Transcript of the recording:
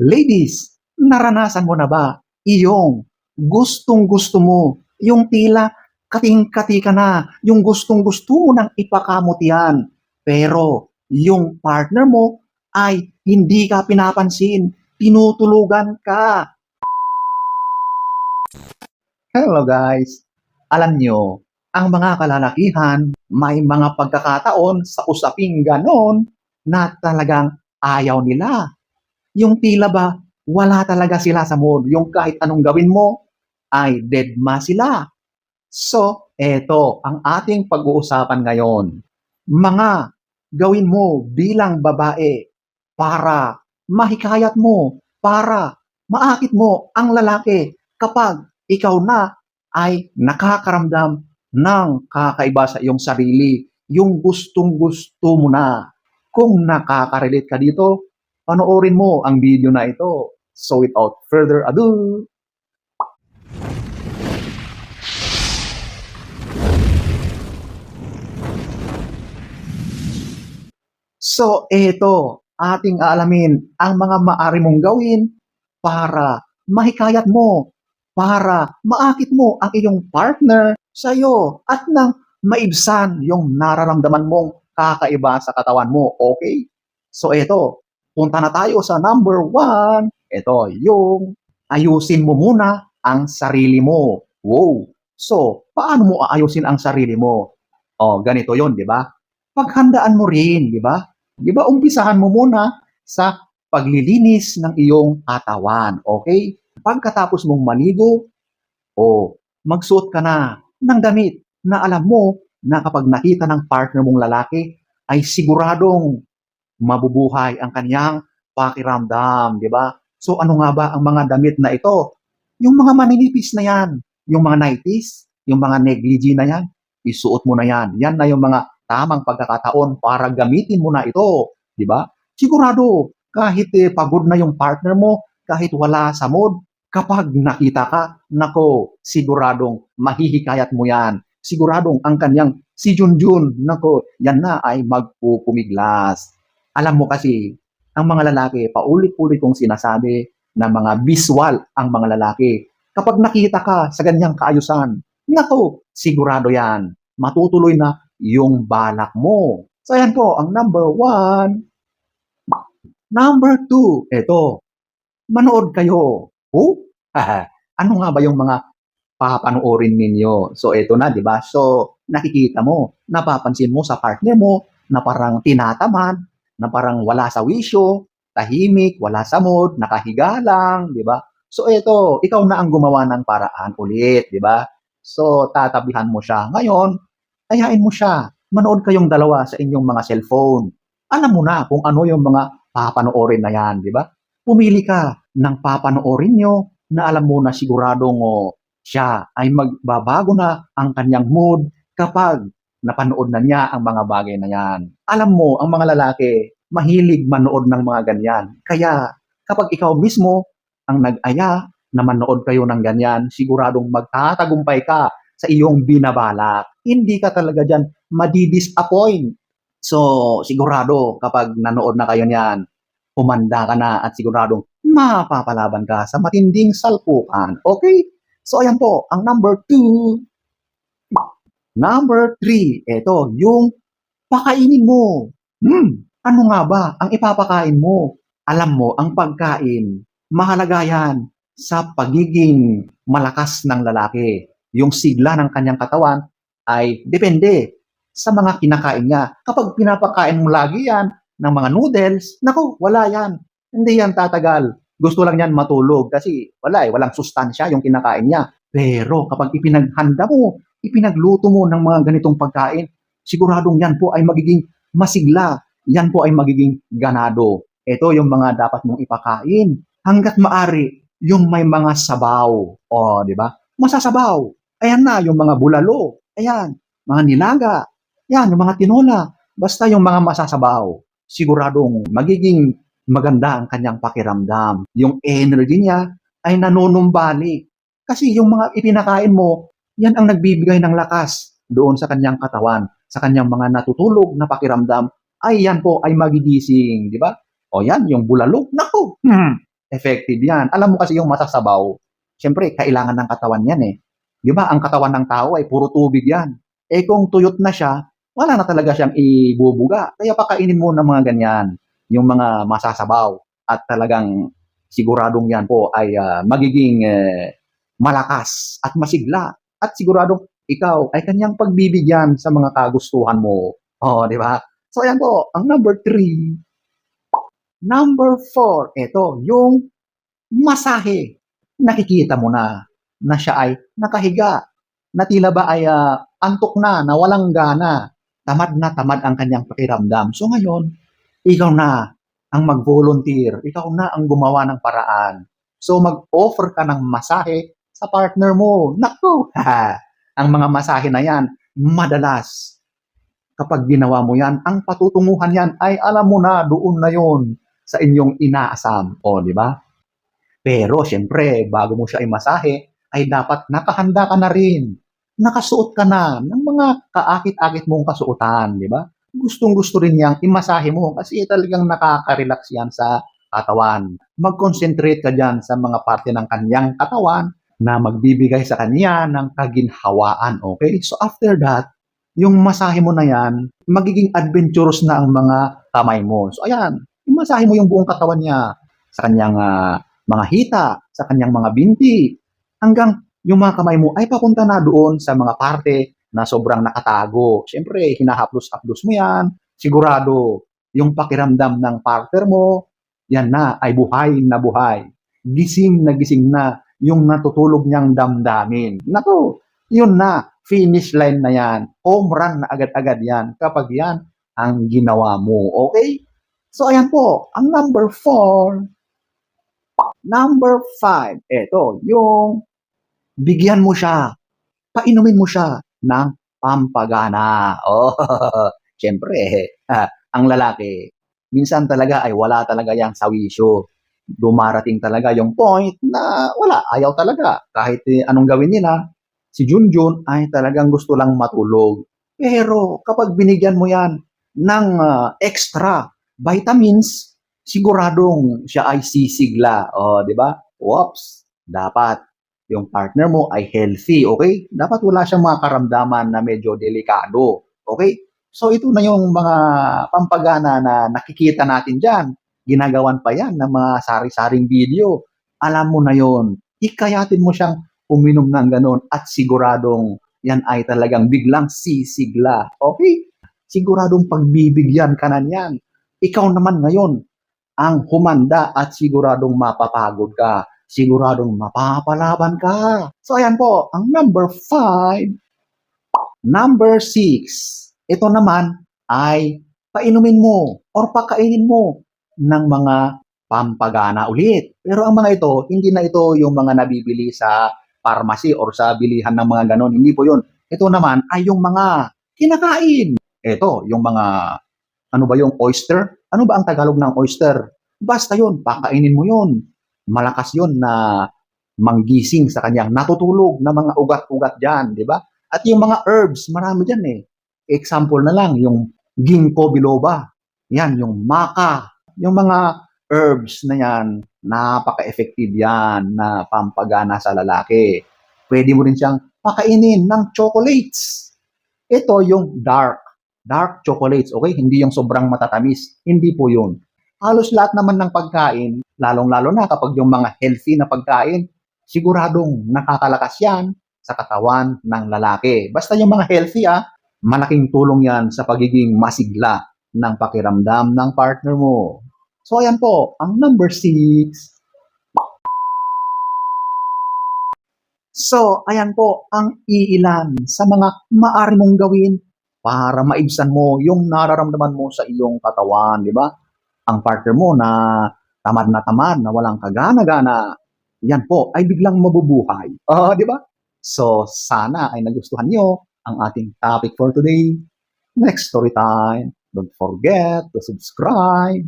Ladies, naranasan mo na ba iyong gustong gusto mo, yung tila kating-kati ka na, yung gustong gusto mo nang ipakamot yan, pero yung partner mo ay hindi ka pinapansin, tinutulugan ka. Hello guys! Alam nyo, ang mga kalalakihan may mga pagkakataon sa usaping ganon na talagang ayaw nila. Yung tila ba, wala talaga sila sa mood. Yung kahit anong gawin mo, ay dead ma sila. So, eto ang ating pag-uusapan ngayon. Mga gawin mo bilang babae para mahikayat mo, para maakit mo ang lalaki kapag ikaw na ay nakakaramdam ng kakaiba sa iyong sarili, yung gustong gusto mo na. Kung nakaka-relate ka dito, panoorin mo ang video na ito. So without further ado, So, eto, ating aalamin ang mga maari mong gawin para mahikayat mo, para maakit mo ang iyong partner sa iyo at nang maibsan yung nararamdaman mong kakaiba sa katawan mo. Okay? So, eto, punta na tayo sa number one. Ito, yung ayusin mo muna ang sarili mo. Wow! So, paano mo aayusin ang sarili mo? Oh, ganito yon, di ba? Paghandaan mo rin, di ba? Di ba, umpisahan mo muna sa paglilinis ng iyong katawan, okay? Pagkatapos mong maligo, o magsuot ka na ng damit na alam mo na kapag nakita ng partner mong lalaki, ay siguradong mabubuhay ang kanyang pakiramdam, di ba? So ano nga ba ang mga damit na ito? Yung mga maninipis na yan, yung mga nighties, yung mga negligee na yan, isuot mo na yan. Yan na yung mga tamang pagkakataon para gamitin mo na ito, di ba? Sigurado, kahit eh, pagod na yung partner mo, kahit wala sa mood, kapag nakita ka, nako, siguradong mahihikayat mo yan. Siguradong ang kanyang si Junjun, nako, yan na ay magpupumiglas. Alam mo kasi, ang mga lalaki, paulit-ulit kong sinasabi na mga visual ang mga lalaki. Kapag nakita ka sa ganyang kaayusan, nako, sigurado yan. Matutuloy na yung balak mo. So, ayan po, ang number one. Number two, ito, manood kayo. Oh, ano nga ba yung mga papanoorin ninyo? So, ito na, di ba? So, nakikita mo, napapansin mo sa partner mo na parang tinatamad, na parang wala sa wisyo, tahimik, wala sa mood, nakahiga lang, di ba? So, ito, ikaw na ang gumawa ng paraan ulit, di ba? So, tatabihan mo siya. Ngayon, ayain mo siya. Manood kayong dalawa sa inyong mga cellphone. Alam mo na kung ano yung mga papanoorin na yan, di ba? Pumili ka ng papanoorin nyo na alam mo na siguradong oh, siya ay magbabago na ang kanyang mood kapag napanood na niya ang mga bagay na yan. Alam mo, ang mga lalaki, mahilig manood ng mga ganyan. Kaya, kapag ikaw mismo ang nag-aya na manood kayo ng ganyan, siguradong magtatagumpay ka sa iyong binabalak. Hindi ka talaga dyan madidisappoint. So, sigurado kapag nanood na kayo niyan, humanda ka na at siguradong mapapalaban ka sa matinding salpukan. Okay? So, ayan po, ang number two. Number three, ito, yung pakainin mo. Hmm, ano nga ba ang ipapakain mo? Alam mo, ang pagkain, mahalaga yan sa pagiging malakas ng lalaki. Yung sigla ng kanyang katawan ay depende sa mga kinakain niya. Kapag pinapakain mo lagi yan ng mga noodles, naku, wala yan. Hindi yan tatagal. Gusto lang yan matulog kasi wala eh, walang sustansya yung kinakain niya. Pero kapag ipinaghanda mo, ipinagluto mo ng mga ganitong pagkain, siguradong yan po ay magiging masigla. Yan po ay magiging ganado. Ito yung mga dapat mong ipakain. Hanggat maari, yung may mga sabaw. O, di ba? Masasabaw. Ayan na, yung mga bulalo. Ayan, mga nilaga. Yan, yung mga tinola. Basta yung mga masasabaw. Siguradong magiging maganda ang kanyang pakiramdam. Yung energy niya ay nanonumbalik. Kasi yung mga ipinakain mo, yan ang nagbibigay ng lakas doon sa kanyang katawan, sa kanyang mga natutulog na pakiramdam, ay yan po ay magigising, di ba? O yan, yung bulalo, naku, hmm, effective yan. Alam mo kasi yung masasabaw, syempre, kailangan ng katawan yan eh. Di ba? Ang katawan ng tao ay puro tubig yan. Eh kung tuyot na siya, wala na talaga siyang ibubuga. Kaya pakainin mo ng mga ganyan, yung mga masasabaw. At talagang siguradong yan po ay ah, magiging eh, malakas at masigla. At siguradong ikaw ay kanyang pagbibigyan sa mga kagustuhan mo. Oh, di ba? So, ayan po, ang number three. Number four, ito, yung masahe. Nakikita mo na na siya ay nakahiga, na tila ba ay ah, antok na, na walang gana, tamad na tamad ang kanyang pakiramdam. So ngayon, ikaw na ang mag-volunteer, ikaw na ang gumawa ng paraan. So mag-offer ka ng masahe sa partner mo. Naku! ang mga masahe na yan, madalas, kapag ginawa mo yan, ang patutunguhan yan ay alam mo na doon na yon sa inyong inaasam. O, di ba? Pero, syempre, bago mo siya imasahe, ay dapat nakahanda ka na rin. Nakasuot ka na ng mga kaakit-akit mong kasuotan, di ba? Gustong-gusto rin niyang imasahe mo kasi talagang nakaka-relax yan sa katawan. Mag-concentrate ka dyan sa mga parte ng kanyang katawan na magbibigay sa kanya ng kaginhawaan, okay? So after that, yung masahe mo na yan, magiging adventurous na ang mga kamay mo. So ayan, imasahe mo yung buong katawan niya sa kanyang ah, mga hita, sa kanyang mga binti, hanggang yung mga kamay mo ay papunta na doon sa mga parte na sobrang nakatago. Siyempre, hinahaplos-haplos mo yan. Sigurado, yung pakiramdam ng partner mo, yan na, ay buhay na buhay. Gising na gising na yung natutulog niyang damdamin. Nako, yun na, finish line na yan. Home run na agad-agad yan kapag yan ang ginawa mo. Okay? So, ayan po, ang number four, Number five, eto, yung bigyan mo siya, painumin mo siya ng pampagana. Oh, syempre, ah, ang lalaki, minsan talaga ay wala talaga yang sawisyo. Dumarating talaga yung point na wala, ayaw talaga. Kahit eh, anong gawin nila, si Junjun ay talagang gusto lang matulog. Pero kapag binigyan mo yan ng ah, extra vitamins, siguradong siya ay sisigla. O, di ba? Whoops! Dapat yung partner mo ay healthy, okay? Dapat wala siyang mga karamdaman na medyo delikado, okay? So, ito na yung mga pampagana na nakikita natin dyan. Ginagawan pa yan ng mga sari-saring video. Alam mo na yon. Ikayatin mo siyang uminom ng ganon at siguradong yan ay talagang biglang sisigla. Okay? Siguradong pagbibigyan ka na niyan. Ikaw naman ngayon, ang humanda at siguradong mapapagod ka. Siguradong mapapalaban ka. So ayan po, ang number five. Number six. Ito naman ay painumin mo or pakainin mo ng mga pampagana ulit. Pero ang mga ito, hindi na ito yung mga nabibili sa pharmacy or sa bilihan ng mga ganon. Hindi po yun. Ito naman ay yung mga kinakain. Ito, yung mga, ano ba yung oyster? Ano ba ang Tagalog ng oyster? Basta yun, pakainin mo yun. Malakas yun na manggising sa kanyang natutulog na mga ugat-ugat dyan, di ba? At yung mga herbs, marami dyan eh. Example na lang, yung ginkgo biloba. Yan, yung maca. Yung mga herbs na yan, napaka-effective yan na pampagana sa lalaki. Pwede mo rin siyang pakainin ng chocolates. Ito yung dark. Dark chocolates, okay? Hindi yung sobrang matatamis. Hindi po yun. Halos lahat naman ng pagkain, lalong-lalo na kapag yung mga healthy na pagkain, siguradong nakakalakas yan sa katawan ng lalaki. Basta yung mga healthy ah, malaking tulong yan sa pagiging masigla ng pakiramdam ng partner mo. So ayan po, ang number six. So, ayan po ang iilan sa mga maaari mong gawin para maibsan mo yung nararamdaman mo sa iyong katawan, di ba? Ang partner mo na tamad na tamad, na walang kagana-gana, yan po ay biglang mabubuhay. Ah, di ba? So, sana ay nagustuhan nyo ang ating topic for today. Next story time. Don't forget to subscribe